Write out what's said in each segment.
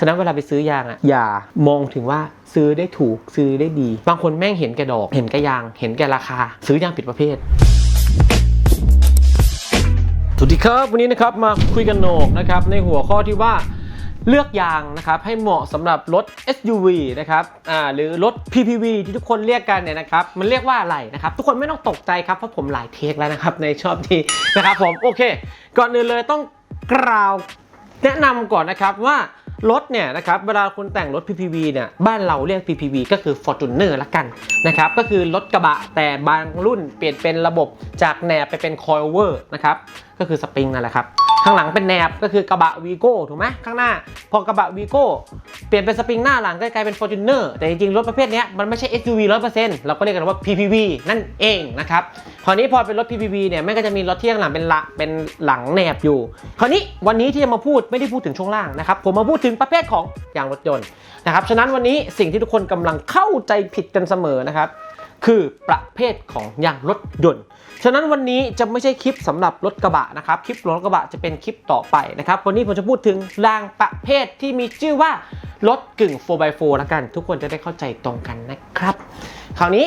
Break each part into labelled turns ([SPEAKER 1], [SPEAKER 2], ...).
[SPEAKER 1] ฉะนั้นเวลาไปซื้อยางอะอย่ามองถึงว่าซื้อได้ถูกซื้อได้ดี บางคนแม่งเห็นแก่ดอก เห็นแก่ยาง เห็นแก่ราคา ซื้อยางผิดประเภทสวัสดีครับวันนี้นะครับมาคุยกันโหนกนะครับในหัวข้อที่ว่าเลือกยางนะครับให้เหมาะสำหรับรถ SUV นะครับอ่าหรือรถ PPV ที่ทุกคนเรียกกันเนี่ยนะครับมันเรียกว่าอะไรนะครับทุกคนไม่ต้องตกใจครับเพราะผมหลายเทคแล้วนะครับในชอบที่นะครับผมโอเค ก่อนอื่นเลยต้องกล่าวแนะนำก่อนนะครับว่า รถเนี่ยนะครับเวลาคุณแต่งรถ PPV เนี่ยบ้านเราเรียก PPV ก็คือ Fortuner ละกันนะครับก็คือรถกระบะแต่บางรุ่นเปลี่ยนเป็นระบบจากแหนบไปเป็น coilover นะครับก็คือสปริงนั่นแหละครับข้างหลังเป็นแหนบก็คือกระบะวีโก้ถูกไหมข้างหน้า พอกระบะวีโก้ เปลี่ยนเป็นสปริงหน้าหลังก็กลายเป็น Fortuner แต่จริงๆ รถประเภทนี้มันไม่ใช่ SUV 100%เราก็เรียกกันว่า PPV นั่นเองนะครับ คราวนี้พอเป็นรถ PPV เนี่ยแม่งก็จะมีรถที่ข้างหลังเป็นละเป็นหลังแหนบอยู่ คราวนี้วันนี้ที่จะมาพูดไม่ได้พูดถึงช่วงล่างนะครับ ผมมาพูดถึงประเภทของยางรถยนต์นะครับ ฉะนั้นวันนี้สิ่งที่ทุกคนกำลังเข้าใจผิดกันเสมอนะครับคือประเภทของยางรถยนต์ ฉะนั้นวันนี้จะไม่ใช่คลิปสำหรับรถกระบะนะครับ คลิปรถกระบะจะเป็นคลิปต่อไปนะครับ วันนี้ผมจะพูดถึงรางประเภทที่มีชื่อว่า รถกึ่ง 4x4 แล้วกัน ทุกคนจะได้เข้าใจตรงกันนะครับ คราวนี้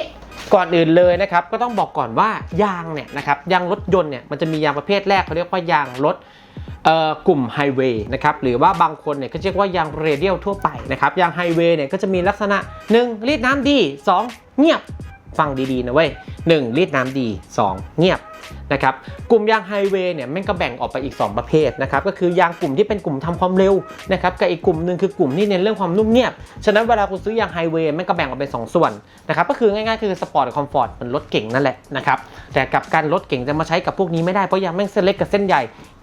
[SPEAKER 1] ก่อนอื่นเลยนะครับ ก็ต้องบอกก่อนว่ายางเนี่ยนะครับยางรถยนต์เนี่ยมันจะมียางประเภทแรกเขาเรียกว่ายางรถกลุ่มไฮเวย์นะครับหรือว่าบางคนเนี่ยก็เรียกว่ายางเรเดียลทั่วไปนะครับยางไฮเวย์เนี่ยก็จะมีลักษณะ 1. รีดน้ำดี 2. เงียบฟังดีๆนะเว้ย 1. รีดน้ำดี 2. เงียบ นะครับกลุ่มยางไฮเวย์เนี่ยแม่งก็แบ่งออกไปอีก 2 ประเภทนะครับก็คือยางกลุ่มที่เป็นกลุ่มทำความเร็วนะครับกับอีกกลุ่มหนึ่งคือกลุ่มที่เน้นเรื่องความนุ่มเงียบ ฉะนั้นเวลาคุณซื้อยางไฮเวย์แม่งก็แบ่งออกเป็นสองส่วนนะครับก็คือง่ายๆคือสปอร์ตกับคอมฟอร์ตเหมือนรถเก่งนั่นแหละนะครับแต่กับการรถเก่งจะมาใช้กับพวกนี้ไม่ได้เพราะยางแม่งเส้นเล็กกับเส้นใหญ่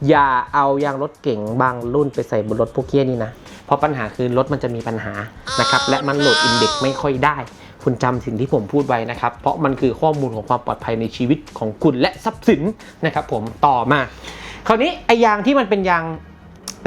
[SPEAKER 1] อย่าเอายางรถเก่งบางรุ่นไปใส่บนรถพวกเกี้ยนี่นะเพราะปัญหาคือรถมันจะมีปัญหานะครับและมันโหลดอินเด็กซ์ไม่ค่อยได้ คุณจำสิ่งที่ผมพูดไว้นะครับ เพราะมันคือข้อมูลของความปลอดภัยในชีวิตของคุณและทรัพย์สินนะครับผมต่อมา คราวนี้ไอยางที่มันเป็นยาง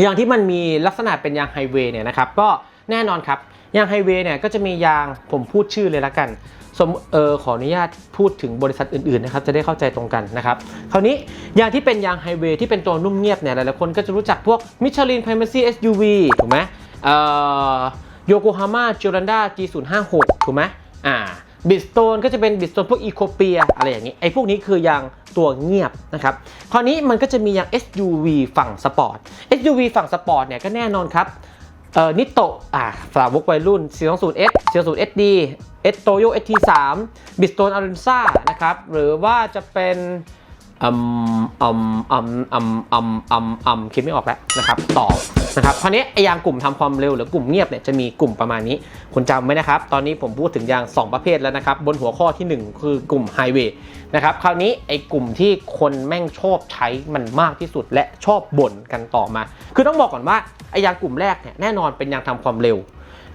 [SPEAKER 1] ยางที่มันมีลักษณะเป็นยางไฮเวย์เนี่ยนะครับก็แน่นอนครับยางไฮเวย์เนี่ยก็จะมียางผมพูดชื่อเลยละกันสมเออขออนุญาตพูดถึงบริษัทอื่นๆนะครับจะได้เข้าใจตรงกันนะครับคราวนี้ยางที่เป็นยางไฮเวย์ที่เป็นตัวนุ่มเงียบเนี่ยหลายๆคนก็จะรู้จักพวกมิชลิน Primacy SUV ถูกไหมเอ่อโยโกฮาม่าจิรันดา G056 ถูกไหม อ่าบิสโตนก็จะเป็นบิสโตนพวกอีโคเปียอะไรอย่างนี้ไอ้พวกนี้คือยางตัวเงียบนะครับ คราวนี้มันก็จะมียาง SUV ฝั่งสปอร์ต SUV ฝั่งสปอร์ตเนี่ยก็แน่นอนครับเอ่อนิโตะอ่าสาวกวัยรุ่น 420S 420SD เอสโตโย ST3 บิสโตนอารินซ่านะครับหรือว่าจะเป็น อืมอืมอืมอืมอืมอืมอืมคิดไม่ออกแล้วนะครับต่อนะครับคราวนี้ไอยางกลุ่มทำความเร็วหรือกลุ่มเงียบเนี่ยจะมีกลุ่มประมาณนี้ คุณจำไว้นะครับ ตอนนี้ผมพูดถึงยาง 2 ประเภทแล้วนะครับ บนหัวข้อทีหนึ่1 คือกลุ่มไฮเวย์นะครับคราวนี้ไอกลุ่มที่คนแม่งชอบใช้มันมากที่สุดและชอบบ่นกันต่อมา คือต้องบอกก่อนว่าไอยางกลุ่มแรกเนี่ยแน่นอนเป็นยางทำความเร็ว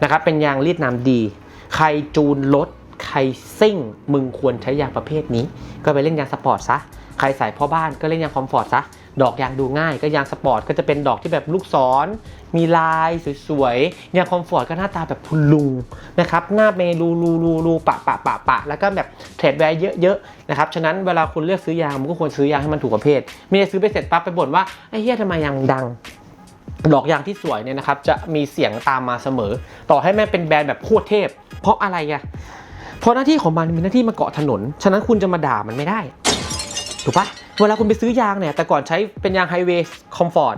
[SPEAKER 1] นะครับเป็นยางรีดน้ำดี ใครจูนรถ ใครซิ่งมึงควรใช้ยางประเภทนี้ ก็ไปเล่นยางสปอร์ตซะ ใครใสายพ่อบ้านก็เล่นยางคอมฟอร์ตซะ ดอกยางดูง่ายก็ยางสปอร์ตก็จะเป็นดอกที่แบบลูกศร มีลายสวยๆ ยางคอมฟอร์ตก็หน้าตาแบบคุณลุงนะครับ หน้าเมรูรูรูรูปะปะปะปะแล้วก็แบบเทรดแวร์เยอะๆนะครับ ฉะนั้นเวลาคุณเลือกซื้อยางมันก็ควรซื้อยางให้มันถูกประเภท ไม่ได้ซื้อไปเสร็จปั๊บไปบ่นว่าไอ้เหี้ยทำไมยางดังดอกยางที่สวยเนี่ยนะครับจะมีเสียงตามมาเสมอ ต่อให้แม่เป็นแบรนด์แบบโคตรเทพ เพราะอะไรอะ เพราะหน้าที่ของมันมีหน้าที่มาเกาะถนน ฉะนั้นคุณจะมาด่ามันไม่ได้ ถูกปะเวลาคุณไปซื้อยางเนี่ย แต่ก่อนใช้เป็นยางไฮเวย์คอมฟอร์ต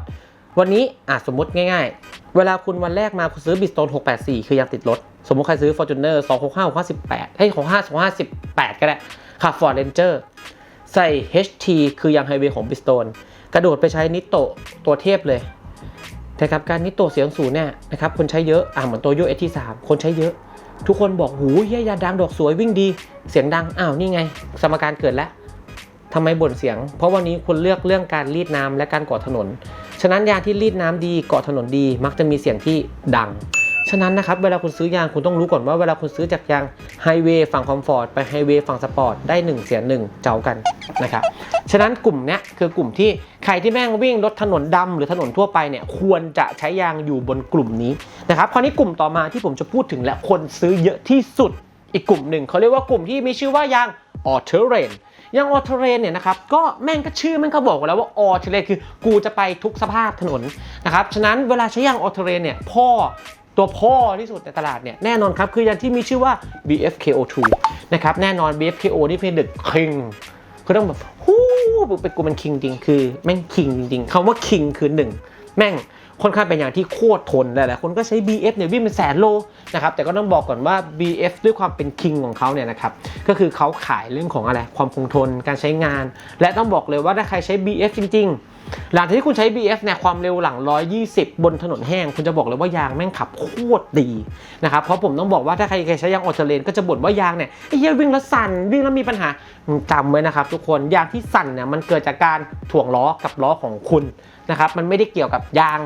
[SPEAKER 1] วันนี้อะสมมติง่ายๆ เวลาคุณวันแรกมาคุณซื้อบิสโตน684 คือยางติดรถ สมมติใครซื้อ Fortuner 265 658ให้ของ5 258 ก็ได้ขับ Ford Ranger ใส่ HT คือยางไฮเวย์ของบิสโตน กระโดดไปใช้นิโตตัวเทพเลยแต่กับการนิโตเสียงสูงเนี่ยนะครับคนใช้เยอะอ่าเหมือนตัวโยเอทีสามคนใช้เยอะ ทุกคนบอกหูเฮียยาดังดอกสวยวิ่งดี เสียงดังอ้าวนี่ไง สมการเกิดแล้วทำไมบ่นเสียง เพราะวันนี้คุณเลือกเรื่องการรีดน้ำและการก่อถนน ฉะนั้นยาที่รีดน้ำดีก่อถนนดี มักจะมีเสียงที่ดังะนั้นนะครับเวลาคุณซื้อยางคุณต้องรู้ก่อนว่าเวลาคุณซื้อจากยางไฮเวย์ฝั่งคอมฟอร์ตไปไฮเวย์ฝั่งสปอร์ตได้ 1 เสียหนึ่งเจ้ากันนะครับฉะนั้นกลุ่มเนี้ยคือกลุ่มที่ใครที่แม่งวิ่งรถถนนดำหรือถนนทั่วไปเนี่ยควรจะใช้ยางอยู่บนกลุ่มนี้นะครับคราวนี้กลุ่มต่อมาที่ผมจะพูดถึงและคนซื้อเยอะที่สุดอีกกลุ่มหนึ่งเขาเรียกว่ากลุ่มที่มีชื่อว่ายางออเทอร์เรนยางออเทเรนเนี่ยนะครับก็แม่งก็ชื่อแม่งก็บอกแล้วว่าออเทเรนคือกูจะไปทุกสภาพถนนนะครับฉะนั้นเวลาใช้ยางออเทเรนเนี่ยพ่อ ตัวพ่อที่สุดในตลาดเนี่ยแน่นอนครับ คือยางที่มีชื่อว่า BFKO2 นะครับแน่นอน BFKO นี่เป็น The King คือต้องแบบฮู้เป็นกูมันคิงจริงคือแม่งคิงจริงคำว่าคิงคือหนึ่งแม่งค่อนข้างเป็นอย่างที่โคตรทนหลายๆคนก็ใช้ BF เนี่ยวิ่งเป็นแสนโลนะครับแต่ก็ต้องบอกก่อนว่า BF ด้วยความเป็นคิงของเขาเนี่ยนะครับก็คือเขาขายเรื่องของอะไรความคงทนการใช้งาน และต้องบอกเลยว่าถ้าใครใช้ BF จริง ๆ หลังจากที่คุณใช้ BF เนี่ยความเร็วหลัง 120 บนถนนแห้ง คุณจะบอกเลยว่ายางแม่งขับโคตรดีนะครับ เพราะผมต้องบอกว่าถ้าใครเคยใช้ยางออเทเลนก็จะบ่นว่ายางเนี่ยไอ้เหี้ยวิ่งแล้วสั่นวิ่งแล้วมีปัญหามึงจำไว้นะครับทุกคนยางที่สั่นเนี่ยมันเกิดจากการถ่วงล้อกับล้อของคุณ นะครับมันไม่ได้เกี่ยวกับยาง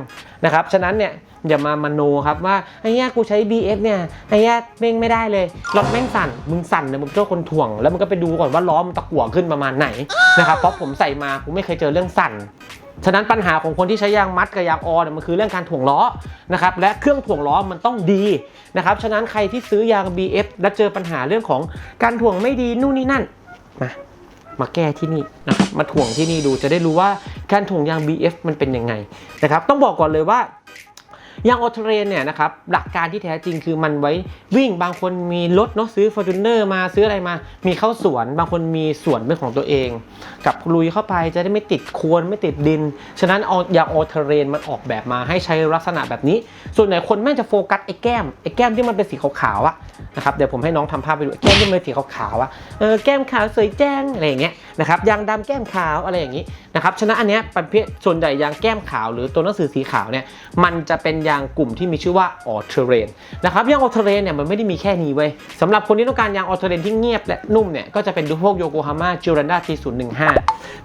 [SPEAKER 1] นะครับฉะนั้นเนี่ยอย่ามามโนครับว่าไอ้เนี้ยกูใช้ BF เนี่ยไอ้เนี้ยเม่งไม่ได้เลยรถแม่งสั่นมึงสั่นเนี่ยมึงเจ้าคนถ่วง แล้วมึงก็ไปดูก่อนว่าล้อมันตะกั่วขึ้นประมาณไหนนะครับเพราะผมใส่มาผมไม่เคยเจอเรื่องสั่นฉะนั้นปัญหาของคนที่ใช้ยางมัดกับยางออเนี่ยมันคือเรื่องการถ่วงล้อนะครับและเครื่องถ่วงล้อมันต้องดีนะครับฉะนั้นใครที่ซื้อยาง BF แล้วเจอปัญหาเรื่องของการถ่วงไม่ดีนู่นนี่นั่นมามาแก้ที่นี่นะครับมาถ่วงที่นี่ดูจะได้รู้ว่า การถ่วงยาง BF มันเป็นยังไงนะครับต้องบอกก่อนเลยว่า ยางออโตเรนเนี่ยนะครับหลักการที่แท้จริงคือมันไว้วิ่งบางคนมีรถเนาะซื้อ f o r t u n e r มาซื้ออะไรมา มีเข้าสวน บางคนมีสวนเป็นของตัวเอง กับลุยเข้าไปจะได้ไม่ติดโคลนไม่ติดดิน ฉะนั้นอายางออโตเรนมันออกแบบมาให้ใช้ลักษณะแบบนี้ ส่วนไหนคนแม่งจะโฟกัสไอ้แก้มไอ้แก้มที่มันเป็นสีขาวๆอะนะครับเดี๋ยวผมให้น้องทำภาพไปดูแก้มที่มันเป็นสีขาวๆอะเออแก้มขาวสวยแจ้งอะไรอย่างเงี้ยนะครับยางดำแก้มขาวอะไรอย่างงี้นะครับฉะนั้นอันเนี้ยประเภทส่วนใหญ่ยางแก้มขาว หรือตัวหนังสือสีขาวเนี่ยมันจะเป็นยางกลุ่มที่มีชื่อว่าออเทเรนนะครับยางออเทเรนเนี่ยมันไม่ได้มีแค่นี้เว้ยสำหรับคนที่ต้องการยางออเทเรนที่เงียบและนุ่มเนี่ยก็จะเป็นดูพวกโยโกฮาม่าจิรันดาทีศูนย์หนึ่งห้า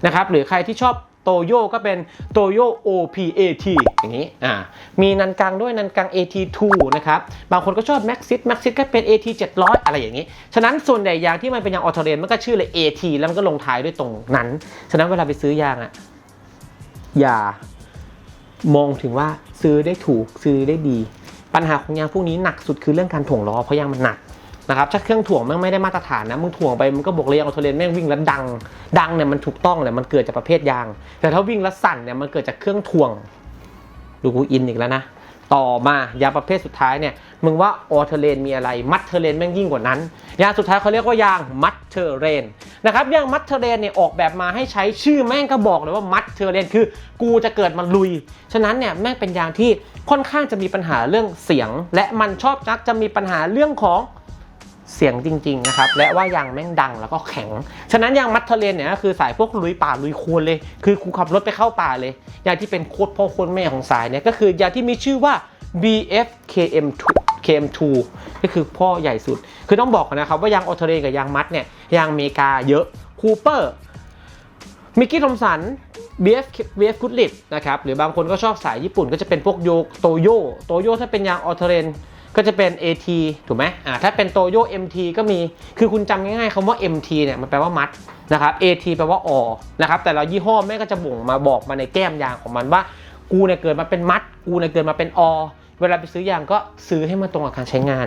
[SPEAKER 1] นะครับหรือใครที่ชอบโตโยก็เป็นโตโย OPAT อย่างนี้อ่ามีนันกังด้วยนันกัง AT2 นะครับ บางคนก็ชอบ Maxit Maxit ก็เป็น AT 700 อะไรอย่างนี้ ฉะนั้นส่วนใหญ่ยางที่มันเป็นยางออเทเรนมันก็ชื่อเลย AT แล้วมันก็ลงท้ายด้วยตรงนั้น ฉะนั้นเวลาไปซื้อยางอะอย่า มองถึงว่าซื้อได้ถูกซื้อได้ดี ปัญหาของยางพวกนี้หนักสุดคือเรื่องการถ่วงล้อเพราะยางมันหนักนะครับถ้าเครื่องถ่วงแม่งไม่ได้มาตรฐานนะมึงถ่วงไปมันก็บอกเลยยางออโตเรนแม่งวิ่งแล้วดัง ดังเนี่ยมันถูกต้องแหละมันเกิดจากประเภทยาง แต่ถ้าวิ่งแล้วสั่นเนี่ยมันเกิดจากเครื่องถ่วงดูกูอินอีกแล้วนะ ต่อมายาประเภทสุดท้ายเนี่ยมึงว่าออเทเรนมีอะไร มัทเทเรนแม่งยิ่งกว่านั้น ยาสุดท้ายเขาเรียกว่ายางมัทเทเรนนะครับยางมัทเทเรนเนี่ยออกแบบมาให้ใช้ชื่อแม่งก็บอกเลยว่ามัทเทเรนคือกูจะเกิดมาลุย ฉะนั้นเนี่ยแม่งเป็นยางที่ค่อนข้างจะมีปัญหาเรื่องเสียง และมันชอบจักจะมีปัญหาเรื่องของ เสียงจริงๆนะครับและว่ายางแม่งดังแล้วก็แข็ง ฉะนั้นยางมัดเทเลนเนี่ยก็คือสายพวกลุยป่าลุยคลนเลย คือกูขับรถไปเข้าป่าเลย ยางที่เป็นโคตรพ่อโคตรแม่ของสายเนี่ยก็คือยางที่มีชื่อว่า BFKM2 KM2 ก็คือพ่อใหญ่สุด คือต้องบอกนะครับว่ายางออโตเรนกับยางมัดเนี่ยยางอเมริกาเยอะคูเปอร์มิกกี้ทอมสัน BF BF กุดลิดนะครับหรือบางคนก็ชอบสายญี่ปุ่นก็จะเป็นพวกโยโตโยโตโยถ้าเป็นยางออโตเรน ก็จะเป็น AT ถูกไหมอ่าถ้าเป็นโตโย MT ก็มี คือคุณจำง่ายๆคำว่า MT เนี่ยมันแปลว่ามัดนะครับ AT แปลว่าออนะครับ แต่ละยี่ห้อแม่งก็จะบ่งมาบอกมาในแก้มยางของมันว่า กูเนี่ยเกิดมาเป็นมัด กูเนี่ยเกิดมาเป็นออเวลาไปซื้อยางก็ซื้อให้มันตรงกับการใช้งาน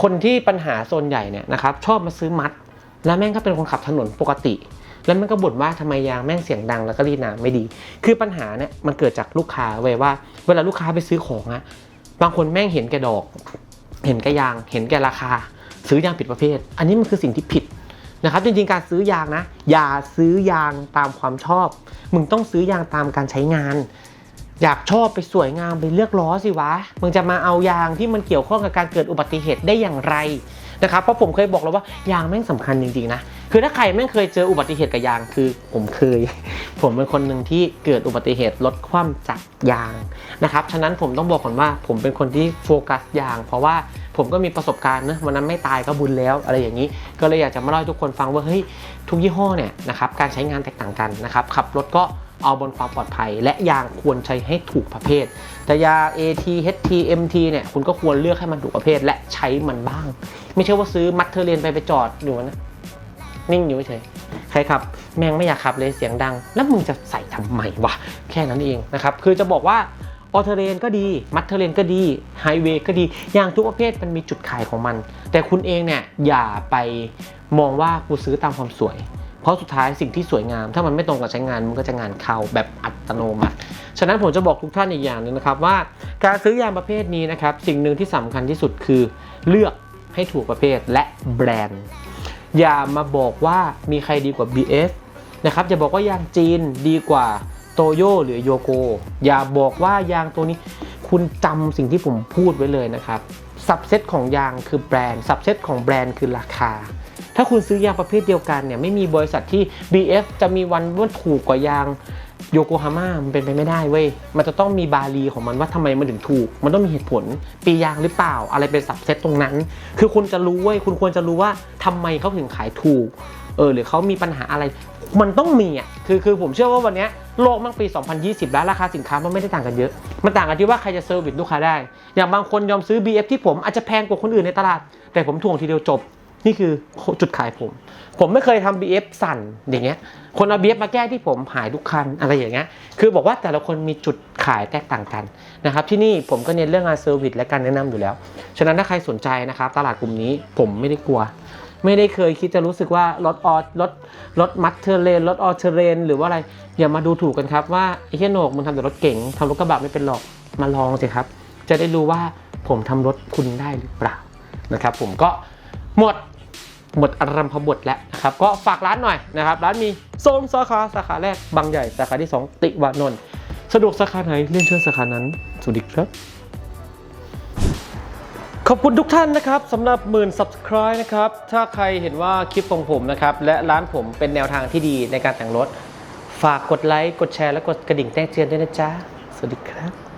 [SPEAKER 1] คนที่ปัญหาโซนใหญ่เนี่ยนะครับชอบมาซื้อมัด แล้วแม่งก็เป็นคนขับถนนปกติ แล้วแม่งก็บ่นว่าทำไมยางแม่งเสียงดังแล้วก็รีดน้ำไม่ดี คือปัญหาเนี่ยมันเกิดจากลูกค้าเว้ยว่า เวลาลูกค้าไปซื้อของอะ บางคนแม่งเห็นแก่ดอก เห็นแก่ยาง เห็นแก่ราคา ซื้อยางผิดประเภท อันนี้มันคือสิ่งที่ผิดนะครับ จริงๆการซื้อยางนะ อย่าซื้อยางตามความชอบ มึงต้องซื้อยางตามการใช้งาน อยากชอบไปสวยงามไปเลือกล้อสิวะ มึงจะมาเอายางที่มันเกี่ยวข้องกับการเกิดอุบัติเหตุได้อย่างไรนะครับ เพราะผมเคยบอกแล้วว่ายางแม่งสำคัญจริงๆนะ คือถ้าใครแม่เคยเจออุบัติเหตุกับยางคือผมเคย ผมเป็นคนหนึ่งที่เกิดอุบัติเหตุรถคว่ำจากยางนะครับฉะนั้นผมต้องบอกก่อนว่าผมเป็นคนที่โฟกัสยาง เพราะว่าผมก็มีประสบการณ์นะวันนั้นไม่ตายก็บุญแล้วอะไรอย่างนี้ ก็เลยอยากจะมาเล่าให้ทุกคนฟังว่าเฮ้ยทุกยี่ห้อเนี่ยนะครับการใช้งานแตกต่างกันนะครับขับรถก็เอาบนความปลอดภัย และยางควรใช้ให้ถูกประเภท แต่ยาง AT HT MT เนี่ยคุณก็ควรเลือกให้มันถูกประเภท และใช้มันบ้าง ไม่ใช่ว่าซื้อมัดเทอร์เรียนไปไปจอดอยู่นะ นิ่งอยู่เฉยใครขับ แม่งไม่อยากขับเลยเสียงดัง แล้วมึงจะใส่ทำไมวะแค่นั้นเองนะครับคือจะบอกว่าออเทเรนก็ดี มัดเทเรนก็ดีไฮเวย์ก็ดีอย่างทุกประเภทมันมีจุดขายของมัน แต่คุณเองเนี่ยอย่าไปมองว่ากูซื้อตามความสวย เพราะสุดท้ายสิ่งที่สวยงาม ถ้ามันไม่ตรงกับใช้งานมันก็จะงานเข้าแบบอัตโนมัติฉะนั้นผมจะบอกทุกท่านอีกอย่างหนึงนะครับว่า การซื้อยางประเภทนี้นะครับสิ่งหนึ่งที่สำคัญที่สุดคือเลือกให้ถูกประเภทและแบรนด์ อย่ามาบอกว่ามีใครดีกว่า BF นะครับอย่าบอกว่ายางจีนดีกว่าโตโยหรือโยโก อย่าบอกว่ายางตัวนี้ คุณจำสิ่งที่ผมพูดไว้เลยนะครับสับเซตของยางคือแบรนด์สับเซตของแบรนด์คือราคา ถ้าคุณซื้อยางประเภทเดียวกันเนี่ยไม่มีบริษัทที่ BF จะมีวันว่าถูกกว่ายาง โยโกฮาม่ามันเป็นไปไม่ได้เว้ย มันจะต้องมีบาลีของมันว่าทำไมมันถึงถูก มันต้องมีเหตุผล ปียางหรือเปล่า อะไรเป็นสับเซตตรงนั้น คือคุณจะรู้เว้ย คุณควรจะรู้ว่าทำไมเขาถึงขายถูก เออ หรือเขามีปัญหาอะไร มันต้องมีอะ คือ คือผมเชื่อว่าวันนี้โลกมันปี 2020 แล้วราคาสินค้ามันไม่ได้ต่างกันเยอะ มันต่างกันที่ว่าใครจะเซอร์วิสลูกค้าได้ อย่างบางคนยอมซื้อ BF ที่ผมอาจจะแพงกว่าคนอื่นในตลาด แต่ผมทวงทีเดียวจบ นี่คือจุดขายผม ผมไม่เคยทำ BF สั่นอย่างเงี้ย คนเอา BF มาแก้ที่ผมหายทุกคันอะไรอย่างเงี้ย คือบอกว่าแต่ละคนมีจุดขายแตกต่างกันนะครับที่นี่ผมก็เน้นเรื่องงานเซอร์วิสและการแนะนำอยู่แล้ว ฉะนั้นถ้าใครสนใจนะครับตลาดกลุ่มนี้ผมไม่ได้กลัว ไม่ได้เคยคิดจะรู้สึกว่ารถออรถรถมัดเทเลนรถออเทเรนหรือว่าอะไรอย่ามาดูถูกกันครับว่าไอ้เหี้ยโหนกมึงทำแต่รถเก๋งทำรถกระบะไม่เป็นหรอกมาลองสิครับ จะได้รู้ว่าผมทำรถคุณได้หรือเปล่านะครับผมก็หมด หมดอารมพบทแล้วนะครับก็ฝากร้านหน่อยนะครับ ร้านมีโซนสาขาสาขาแรกบางใหญ่สาขาที่ 2 ติวานนท์สะดวกสาขาไหนเรียนเชิญสาขานั้นสวัสดีครับขอบคุณทุกท่านนะครับสำหรับหมื่น subscribe นะครับ ถ้าใครเห็นว่าคลิปของผมนะครับ และร้านผมเป็นแนวทางที่ดีในการแต่งรถ ฝากกดไลค์ กดแชร์ และกดกระดิ่งแจ้งเตือนด้วยนะจ๊ะ สวัสดีครับ